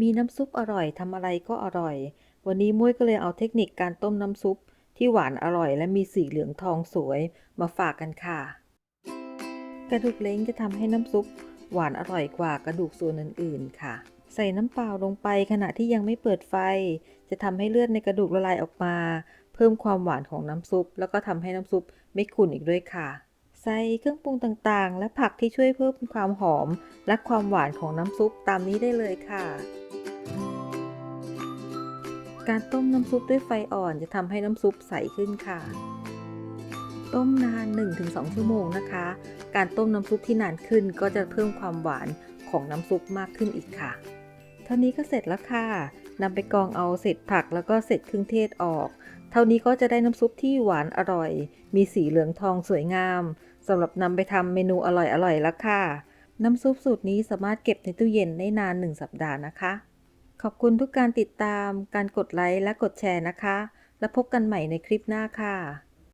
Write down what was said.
มีน้ำซุปอร่อยทำอะไรก็อร่อย วันนี้มุ้ยก็เลยเอาเทคนิคการต้มน้ำซุป ที่หวานอร่อย และมีสีเหลืองทองสวย มาฝากกันค่ะ กระดูกเล้งจะทำให้น้ำซุป หวานอร่อยกว่ากระดูกส่วนอื่น ๆ ค่ะ ใส่น้ำเปล่าลงไปขณะที่ยังไม่เปิดไฟ จะทำให้เลือดในกระดูกละลายออกมา เพิ่มความหวานของน้ำซุป แล้วก็ทำให้น้ำซุปไม่ขุ่นอีกด้วยค่ะ ใส่เครื่องปรุงต่างๆ และผักที่ช่วยเพิ่มความหอม และความหวานของน้ำซุปตามนี้ได้เลยค่ะ การต้มน้ำซุปด้วยไฟอ่อนจะทำให้น้ำซุปใสขึ้นค่ะ ต้มนาน 1-2 ชั่วโมงนะคะ การต้มน้ำซุปที่นานขึ้นก็จะเพิ่มความหวานของน้ำซุปมากขึ้นอีกค่ะ เท่านี้ก็เสร็จแล้วค่ะ นำไปกรองเอาเศษผักแล้วก็เศษเครื่องเทศออก เท่านี้ก็จะได้น้ำซุปที่หวานอร่อย มีสีเหลืองทองสวยงามสำหรับนำไปทำเมนูอร่อยๆแล้วค่ะ น้ำซุปสูตรนี้สามารถเก็บในตู้เย็นได้นาน 1 สัปดาห์นะคะ ขอบคุณทุกการติดตาม การกดไลค์และกดแชร์นะคะ แล้วพบกันใหม่ในคลิปหน้าค่ะ